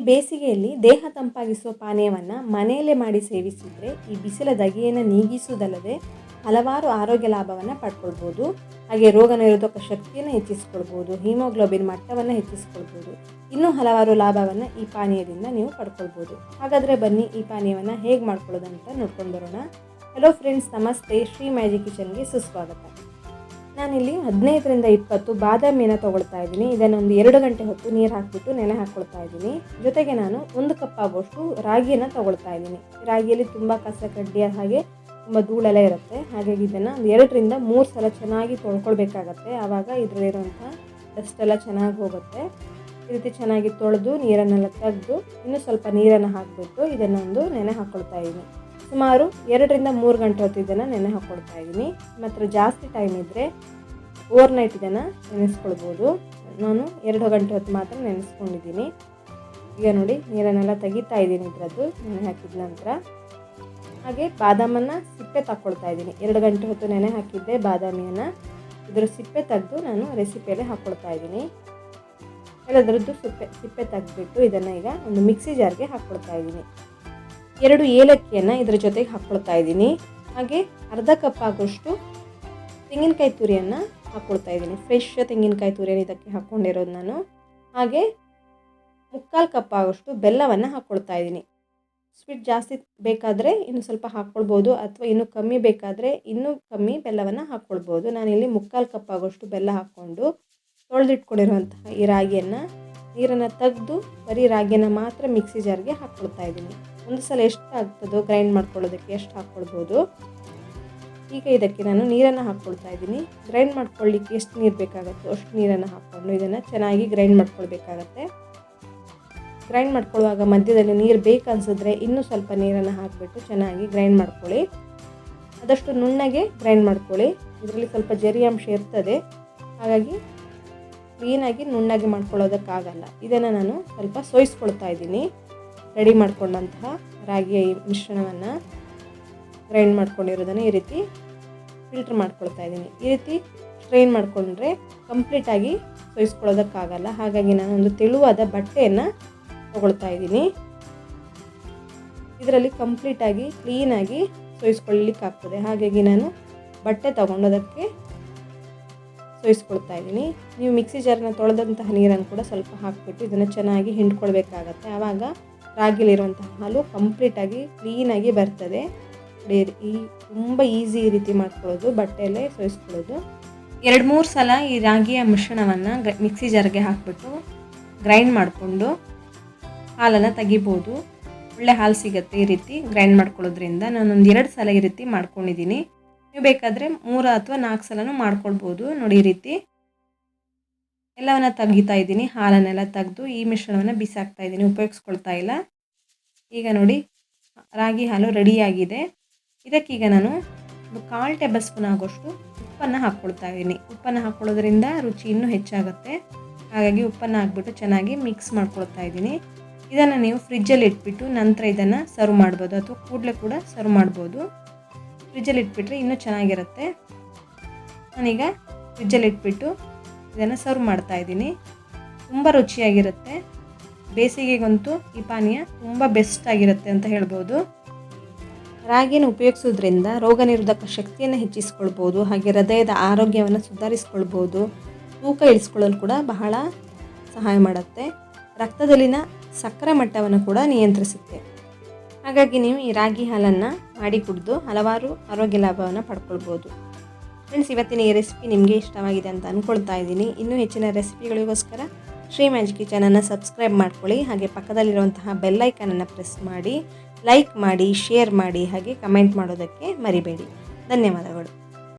ಈ ಬೇಸಿಗೆಯಲ್ಲಿ ದೇಹ ತಂಪಾಗಿಸುವ ಪಾನೀಯವನ್ನು ಮನೆಯಲ್ಲೇ ಮಾಡಿ ಸೇವಿಸಿದರೆ ಈ ಬಿಸಿಲ ದಗೆಯನ್ನು ನೀಗಿಸುವುದಲ್ಲದೆ ಹಲವಾರು ಆರೋಗ್ಯ ಲಾಭವನ್ನು ಪಡ್ಕೊಳ್ಬೋದು. ಹಾಗೆ ರೋಗ ನಿರೋಧಕ ಶಕ್ತಿಯನ್ನು ಹೆಚ್ಚಿಸ್ಕೊಳ್ಬೋದು. ಹಿಮೋಗ್ಲೋಬಿನ್ ಮಟ್ಟವನ್ನು ಹೆಚ್ಚಿಸ್ಕೊಳ್ಬೋದು. ಇನ್ನೂ ಹಲವಾರು ಲಾಭವನ್ನು ಈ ಪಾನೀಯದಿಂದ ನೀವು ಪಡ್ಕೊಳ್ಬೋದು. ಹಾಗಾದರೆ ಬನ್ನಿ ಈ ಪಾನೀಯವನ್ನು ಹೇಗೆ ಮಾಡ್ಕೊಳ್ಳೋದು ಅಂತ ನೋಡ್ಕೊಂಡು ಬರೋಣ. ಹಲೋ ಫ್ರೆಂಡ್ಸ್ ನಮಸ್ತೆ. ಶ್ರೀ ಮ್ಯಾಜಿಕ್ ಕಿಚನ್ಗೆ ಸುಸ್ವಾಗತ. ನಾನಿಲ್ಲಿ ಹದಿನೈದರಿಂದ ಇಪ್ಪತ್ತು ಬಾದಾಮಿನ ತೊಗೊಳ್ತಾ ಇದ್ದೀನಿ. ಇದನ್ನೊಂದು ಎರಡು ಗಂಟೆ ಹೊತ್ತು ನೀರು ಹಾಕಿಬಿಟ್ಟು ನೆನೆ ಹಾಕ್ಕೊಳ್ತಾ ಇದ್ದೀನಿ. ಜೊತೆಗೆ ನಾನು ಒಂದು ಕಪ್ ಆಗುವಷ್ಟು ರಾಗಿಯನ್ನು ತೊಗೊಳ್ತಾ ಇದ್ದೀನಿ. ರಾಗಿಯಲ್ಲಿ ತುಂಬ ಕಸ ಕಡ್ಡಿಯ ಹಾಗೆ ತುಂಬ ಧೂಳೆಲ್ಲ ಇರುತ್ತೆ. ಹಾಗಾಗಿ ಇದನ್ನು ಒಂದು ಎರಡರಿಂದ ಮೂರು ಸಲ ಚೆನ್ನಾಗಿ ತೊಳ್ಕೊಳ್ಬೇಕಾಗತ್ತೆ. ಆವಾಗ ಇದರಲ್ಲಿರುವಂಥ ಡಸ್ಟ್ ಎಲ್ಲ ಚೆನ್ನಾಗಿ ಹೋಗುತ್ತೆ. ಈ ರೀತಿ ಚೆನ್ನಾಗಿ ತೊಳೆದು ನೀರನ್ನೆಲ್ಲ ತೆಗೆದು ಇನ್ನೂ ಸ್ವಲ್ಪ ನೀರನ್ನು ಹಾಕಿಬಿಟ್ಟು ಇದನ್ನು ಒಂದು ನೆನೆ ಹಾಕ್ಕೊಳ್ತಾ ಇದ್ದೀನಿ. ಸುಮಾರು ಎರಡರಿಂದ ಮೂರು ಗಂಟೆ ಹೊತ್ತು ಇದನ್ನು ನೆನೆ ಹಾಕ್ಕೊಳ್ತಾ ಇದ್ದೀನಿ. ಮಾತ್ರ ಜಾಸ್ತಿ ಟೈಮ್ ಇದ್ದರೆ ಓವರ್ ನೈಟ್ ಇದನ್ನು ನೆನೆಸ್ಕೊಳ್ಬೋದು. ನಾನು ಎರಡು ಗಂಟೆ ಹೊತ್ತು ಮಾತ್ರ ನೆನೆಸ್ಕೊಂಡಿದ್ದೀನಿ. ಈಗ ನೋಡಿ, ನೀರನ್ನೆಲ್ಲ ತೆಗಿತಾ ಇದ್ದೀನಿ ಇದರದ್ದು. ನೆನೆ ಹಾಕಿದ ನಂತರ ಹಾಗೆ ಬಾದಾಮನ್ನು ಸಿಪ್ಪೆ ತಕ್ಕೊಳ್ತಾ ಇದ್ದೀನಿ. ಎರಡು ಗಂಟೆ ಹೊತ್ತು ನೆನೆ ಹಾಕಿದ್ದೆ ಬಾದಾಮಿಯನ್ನು. ಇದರ ಸಿಪ್ಪೆ ತೆಗೆದು ನಾನು ರೆಸಿಪಿಯಲ್ಲಿ ಹಾಕ್ಕೊಳ್ತಾ ಇದ್ದೀನಿ. ಎಲ್ಲದರದ್ದು ಸಿಪ್ಪೆ ಸಿಪ್ಪೆ ತೆಗೆದ್ಬಿಟ್ಟು ಇದನ್ನು ಈಗ ಒಂದು ಮಿಕ್ಸಿ ಜಾರ್ಗೆ ಹಾಕ್ಕೊಳ್ತಾ ಇದ್ದೀನಿ. ಎರಡು ಏಲಕ್ಕಿಯನ್ನು ಇದರ ಜೊತೆಗೆ ಹಾಕ್ಕೊಳ್ತಾ ಇದ್ದೀನಿ. ಹಾಗೆ ಅರ್ಧ ಕಪ್ ಆಗೋಷ್ಟು ತೆಂಗಿನಕಾಯಿ ತುರಿಯನ್ನು ಹಾಕ್ಕೊಳ್ತಾ ಇದ್ದೀನಿ. ಫ್ರೆಶ್ ತೆಂಗಿನಕಾಯಿ ತುರಿಯನ್ನು ಇದಕ್ಕೆ ಹಾಕ್ಕೊಂಡಿರೋದು ನಾನು. ಹಾಗೆ ಮುಕ್ಕಾಲು ಕಪ್ ಆಗೋಷ್ಟು ಬೆಲ್ಲವನ್ನು ಹಾಕ್ಕೊಳ್ತಾ ಇದ್ದೀನಿ. ಸ್ವೀಟ್ ಜಾಸ್ತಿ ಬೇಕಾದರೆ ಇನ್ನು ಸ್ವಲ್ಪ ಹಾಕ್ಕೊಳ್ಬೋದು ಅಥವಾ ಇನ್ನೂ ಕಮ್ಮಿ ಬೇಕಾದರೆ ಇನ್ನೂ ಕಮ್ಮಿ ಬೆಲ್ಲವನ್ನು ಹಾಕ್ಕೊಳ್ಬೋದು. ನಾನಿಲ್ಲಿ ಮುಕ್ಕಾಲು ಕಪ್ ಆಗೋಷ್ಟು ಬೆಲ್ಲ ಹಾಕ್ಕೊಂಡು ತೊಳೆದಿಟ್ಕೊಂಡಿರುವಂತಹ ಈ ರಾಗಿಯನ್ನು ನೀರನ್ನು ತೆಗೆದು ಬರೀ ರಾಗಿಯನ್ನು ಮಾತ್ರ ಮಿಕ್ಸಿ ಜಾರ್ಗೆ ಹಾಕ್ಕೊಳ್ತಾ ಇದ್ದೀನಿ. ಒಂದು ಸಲ ಎಷ್ಟು ಆಗ್ತದೋ ಗ್ರೈಂಡ್ ಮಾಡ್ಕೊಳ್ಳೋದಕ್ಕೆ ಎಷ್ಟು ಹಾಕ್ಕೊಳ್ಬೋದು ಈಗ ಇದಕ್ಕೆ ನಾನು ನೀರನ್ನು ಹಾಕ್ಕೊಳ್ತಾ ಇದ್ದೀನಿ. ಗ್ರೈಂಡ್ ಮಾಡ್ಕೊಳ್ಳಿಕ್ಕೆ ಎಷ್ಟು ನೀರು ಬೇಕಾಗುತ್ತೋ ಅಷ್ಟು ನೀರನ್ನು ಹಾಕ್ಕೊಂಡು ಇದನ್ನು ಚೆನ್ನಾಗಿ ಗ್ರೈಂಡ್ ಮಾಡ್ಕೊಳ್ಬೇಕಾಗತ್ತೆ. ಗ್ರೈಂಡ್ ಮಾಡ್ಕೊಳ್ಳುವಾಗ ಮಧ್ಯದಲ್ಲಿ ನೀರು ಬೇಕನ್ಸಿದ್ರೆ ಇನ್ನೂ ಸ್ವಲ್ಪ ನೀರನ್ನು ಹಾಕಿಬಿಟ್ಟು ಚೆನ್ನಾಗಿ ಗ್ರೈಂಡ್ ಮಾಡ್ಕೊಳ್ಳಿ. ಆದಷ್ಟು ನುಣ್ಣಗೆ ಗ್ರೈಂಡ್ ಮಾಡ್ಕೊಳ್ಳಿ. ಇದರಲ್ಲಿ ಸ್ವಲ್ಪ ಜರಿ ಅಂಶ ಇರ್ತದೆ. ಹಾಗಾಗಿ ಕ್ಲೀನಾಗಿ ನುಣ್ಣಗೆ ಮಾಡ್ಕೊಳ್ಳೋದಕ್ಕಾಗಲ್ಲ. ಇದನ್ನು ನಾನು ಸ್ವಲ್ಪ ಸೋಯಿಸ್ಕೊಳ್ತಾ ಇದ್ದೀನಿ. ರೆಡಿ ಮಾಡಿಕೊಂಡಂತಹ ರಾಗಿಯ ಈ ಮಿಶ್ರಣವನ್ನು ಗ್ರೈಂಡ್ ಮಾಡ್ಕೊಂಡಿರೋದನ್ನು ಈ ರೀತಿ ಫಿಲ್ಟ್ರ್ ಮಾಡ್ಕೊಳ್ತಾ ಇದ್ದೀನಿ. ಈ ರೀತಿ ಸ್ಟ್ರೈನ್ ಮಾಡಿಕೊಂಡ್ರೆ ಕಂಪ್ಲೀಟಾಗಿ ಸೋಯಿಸ್ಕೊಳ್ಳೋದಕ್ಕಾಗಲ್ಲ. ಹಾಗಾಗಿ ನಾನು ಒಂದು ತೆಳುವಾದ ಬಟ್ಟೆಯನ್ನು ತಗೊಳ್ತಾ ಇದ್ದೀನಿ. ಇದರಲ್ಲಿ ಕಂಪ್ಲೀಟಾಗಿ ಕ್ಲೀನಾಗಿ ಸೋಯಿಸ್ಕೊಳ್ಳಿಕ್ಕಾಗ್ತದೆ ಹಾಗಾಗಿ ನಾನು ಬಟ್ಟೆ ತಗೊಂಡೋದಕ್ಕೆ ಸೋಯಿಸ್ಕೊಳ್ತಾ ಇದ್ದೀನಿ. ನೀವು ಮಿಕ್ಸಿ ಜಾರ್ನ ತೊಳೆದಂತಹ ನೀರನ್ನು ಕೂಡ ಸ್ವಲ್ಪ ಹಾಕಿಬಿಟ್ಟು ಇದನ್ನು ಚೆನ್ನಾಗಿ ಹಿಂಡ್ಕೊಳ್ಬೇಕಾಗತ್ತೆ. ಆವಾಗ ರಾಗಿಲಿರುವಂತಹ ಹಾಲು ಕಂಪ್ಲೀಟಾಗಿ ಕ್ಲೀನಾಗಿ ಬರ್ತದೆ. ಈ ತುಂಬ ಈಸಿ ರೀತಿ ಮಾಡ್ಕೊಳ್ಳೋದು, ಬಟ್ಟೆಯಲ್ಲೇ ಸೋಯಿಸ್ಕೊಳ್ಳೋದು. ಎರಡು ಮೂರು ಸಲ ಈ ರಾಗಿಯ ಮಿಶ್ರಣವನ್ನು ಮಿಕ್ಸಿ ಜಾರ್ಗೆ ಹಾಕಿಬಿಟ್ಟು ಗ್ರೈಂಡ್ ಮಾಡಿಕೊಂಡು ಹಾಲನ್ನು ತೆಗಿಬೋದು. ಒಳ್ಳೆ ಹಾಲು ಸಿಗುತ್ತೆ ಈ ರೀತಿ ಗ್ರೈಂಡ್ ಮಾಡ್ಕೊಳ್ಳೋದ್ರಿಂದ. ನಾನೊಂದು ಎರಡು ಸಲ ಈ ರೀತಿ ಮಾಡ್ಕೊಂಡಿದ್ದೀನಿ. ನೀವು ಬೇಕಾದರೆ ಮೂರು ಅಥವಾ ನಾಲ್ಕು ಸಲನೂ ಮಾಡ್ಕೊಳ್ಬೋದು. ನೋಡಿ ಈ ರೀತಿ. ಎಲ್ಲವನ್ನ ತೆಗಿತಾ ಇದ್ದೀನಿ. ಹಾಲನ್ನೆಲ್ಲ ತೆಗೆದು ಈ ಮಿಶ್ರಣವನ್ನು ಬಿಸಾಕ್ತಾ ಇದ್ದೀನಿ. ಉಪಯೋಗಿಸ್ಕೊಳ್ತಾ ಇಲ್ಲ. ಈಗ ನೋಡಿ, ರಾಗಿ ಹಾಲು ರೆಡಿಯಾಗಿದೆ. ಇದಕ್ಕೀಗ ನಾನು ಒಂದು ಕಾಲು ಟೇಬಲ್ ಸ್ಪೂನ್ ಆಗೋಷ್ಟು ಉಪ್ಪನ್ನು ಹಾಕ್ಕೊಳ್ತಾ ಇದ್ದೀನಿ. ಉಪ್ಪನ್ನು ಹಾಕ್ಕೊಳ್ಳೋದ್ರಿಂದ ರುಚಿ ಇನ್ನೂ ಹೆಚ್ಚಾಗುತ್ತೆ. ಹಾಗಾಗಿ ಉಪ್ಪನ್ನು ಹಾಕ್ಬಿಟ್ಟು ಚೆನ್ನಾಗಿ ಮಿಕ್ಸ್ ಮಾಡ್ಕೊಳ್ತಾ ಇದ್ದೀನಿ. ಇದನ್ನು ನೀವು ಫ್ರಿಜ್ಜಲ್ಲಿ ಇಟ್ಬಿಟ್ಟು ನಂತರ ಇದನ್ನು ಸರ್ವ್ ಮಾಡ್ಬೋದು. ಅಥವಾ ಕೂಡಲೇ ಕೂಡ ಸರ್ವ್ ಮಾಡ್ಬೋದು. ಫ್ರಿಜ್ಜಲ್ಲಿ ಇಟ್ಬಿಟ್ರೆ ಇನ್ನೂ ಚೆನ್ನಾಗಿರುತ್ತೆ. ನಾನೀಗ ಫ್ರಿಜ್ಜಲ್ಲಿ ಇಟ್ಬಿಟ್ಟು ಇದನ್ನು ಸರ್ವ್ ಮಾಡ್ತಾ ಇದ್ದೀನಿ. ತುಂಬ ರುಚಿಯಾಗಿರುತ್ತೆ. ಬೇಸಿಗೆಗಂತೂ ಈ ಪಾನೀಯ ತುಂಬ ಬೆಸ್ಟ್ ಆಗಿರುತ್ತೆ ಅಂತ ಹೇಳ್ಬೋದು. ರಾಗಿಯನ್ನು ಉಪಯೋಗಿಸೋದ್ರಿಂದ ರೋಗ ನಿರೋಧಕ ಶಕ್ತಿಯನ್ನು ಹೆಚ್ಚಿಸ್ಕೊಳ್ಬೋದು, ಹಾಗೆ ಹೃದಯದ ಆರೋಗ್ಯವನ್ನು ಸುಧಾರಿಸ್ಕೊಳ್ಬೋದು, ತೂಕ ಇಳಿಸ್ಕೊಳ್ಳಲು ಕೂಡ ಬಹಳ ಸಹಾಯ ಮಾಡುತ್ತೆ. ರಕ್ತದಲ್ಲಿನ ಸಕ್ಕರೆ ಮಟ್ಟವನ್ನು ಕೂಡ ನಿಯಂತ್ರಿಸುತ್ತೆ. ಹಾಗಾಗಿ ನೀವು ಈ ರಾಗಿ ಹಾಲನ್ನು ಮಾಡಿ ಕುಡಿದು ಹಲವಾರು ಆರೋಗ್ಯ ಲಾಭವನ್ನು ಪಡ್ಕೊಳ್ಬೋದು. ಫ್ರೆಂಡ್ಸ್ ಇವತ್ತಿನ ಈ ರೆಸಿಪಿ ನಿಮಗೆ ಇಷ್ಟವಾಗಿದೆ ಅಂತ ಅಂದ್ಕೊಳ್ತಾ ಇದ್ದೀನಿ. ಇನ್ನೂ ಹೆಚ್ಚಿನ ರೆಸಿಪಿಗಳಿಗೋಸ್ಕರ ಶ್ರೀ ಮ್ಯಾಜಿಕ್ ಕಿಚನನ್ನು ಸಬ್ಸ್ಕ್ರೈಬ್ ಮಾಡ್ಕೊಳ್ಳಿ. ಹಾಗೆ ಪಕ್ಕದಲ್ಲಿರುವಂತಹ ಬೆಲ್ಲೈಕನನ್ನು ಪ್ರೆಸ್ ಮಾಡಿ ಲೈಕ್ ಮಾಡಿ ಶೇರ್ ಮಾಡಿ, ಹಾಗೆ ಕಮೆಂಟ್ ಮಾಡೋದಕ್ಕೆ ಮರಿಬೇಡಿ. ಧನ್ಯವಾದಗಳು.